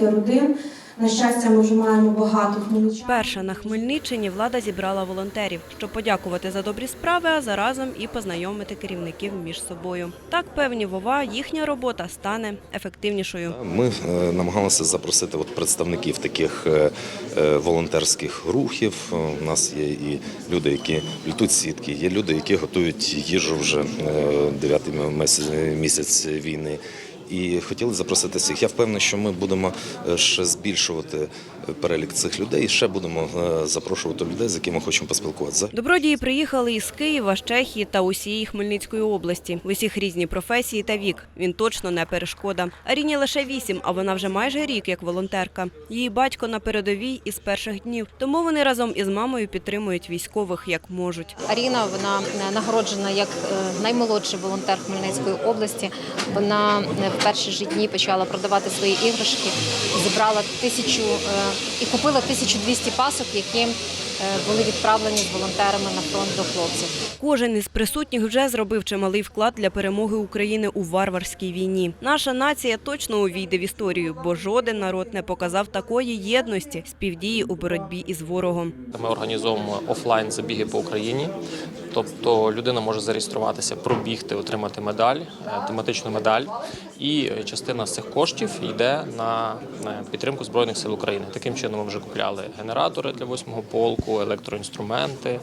родин. На щастя, ми вже маємо багато хмельничан. Перша на Хмельниччині влада зібрала волонтерів, щоб подякувати за добрі справи, а заразом і познайомити керівників між собою. Так певні вова, їхня робота стане ефективнішою. Ми е, намагалися запросити от представників таких е, е, волонтерських рухів. У нас є і люди, які плетуть сітки, є люди, які готують їжу вже дев'ятий місяць війни. І хотіли запросити всіх. Я впевнений, що ми будемо е, ще збільшувати е, перелік цих людей. і Ще будемо е, запрошувати людей, з якими хочемо поспілкуватися. Добродії приїхали із Києва, з Чехії та усієї Хмельницької області. В усіх різні професії та вік. Він точно не перешкода. Аріні лише вісім, а вона вже майже рік як волонтерка. Її батько на передовій із перших днів. Тому вони разом із мамою підтримують військових як можуть. Аріна вона нагороджена як наймолодший волонтер Хмельницької області. Вона в перші ж дні почала продавати свої іграшки, зібрала тисячу е, і купила 1200 пасок, які е, були відправлені з волонтерами на фронт до хлопців. Кожен із присутніх вже зробив чималий вклад для перемоги України у варварській війні. Наша нація точно увійде в історію, бо жоден народ не показав такої єдності співдії у боротьбі із ворогом. Ми організовуємо офлайн забіги по Україні. Тобто людина може зареєструватися, пробігти, отримати медаль, е, тематичну медаль, і частина з цих коштів йде на е, підтримку збройних сил України. Таким чином ми вже купляли генератори для восьмого полку, електроінструменти.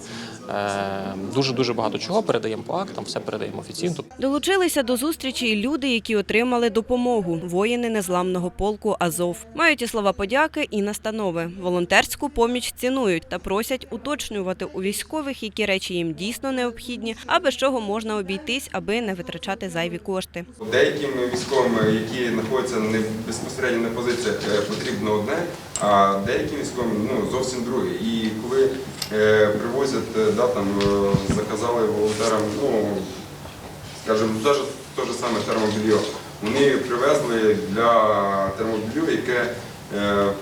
Дуже дуже багато чого передаємо по актам, все передаємо офіційно. Долучилися до зустрічі і люди, які отримали допомогу. Воїни незламного полку Азов мають і слова подяки, і настанови. Волонтерську поміч цінують та просять уточнювати у військових, які речі їм дійсно необхідні, а без чого можна обійтись, аби не витрачати зайві кошти. Деяким військовим, які знаходяться не безпосередньо на позиціях, е, потрібно одне, а деяким військовим ну, зовсім друге. І коли е, привозять, е, да, там, заказали волонтерам, ну, скажімо, теж те ж саме термобільйо. Вони привезли для термобілью, яке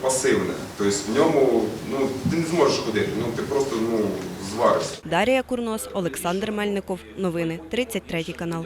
пасивне. Тобто в ньому ну, ти не зможеш ходити, ну, ти просто ну, зваришся. Дарія Курнос, Олександр Мельников. Новини 33 канал.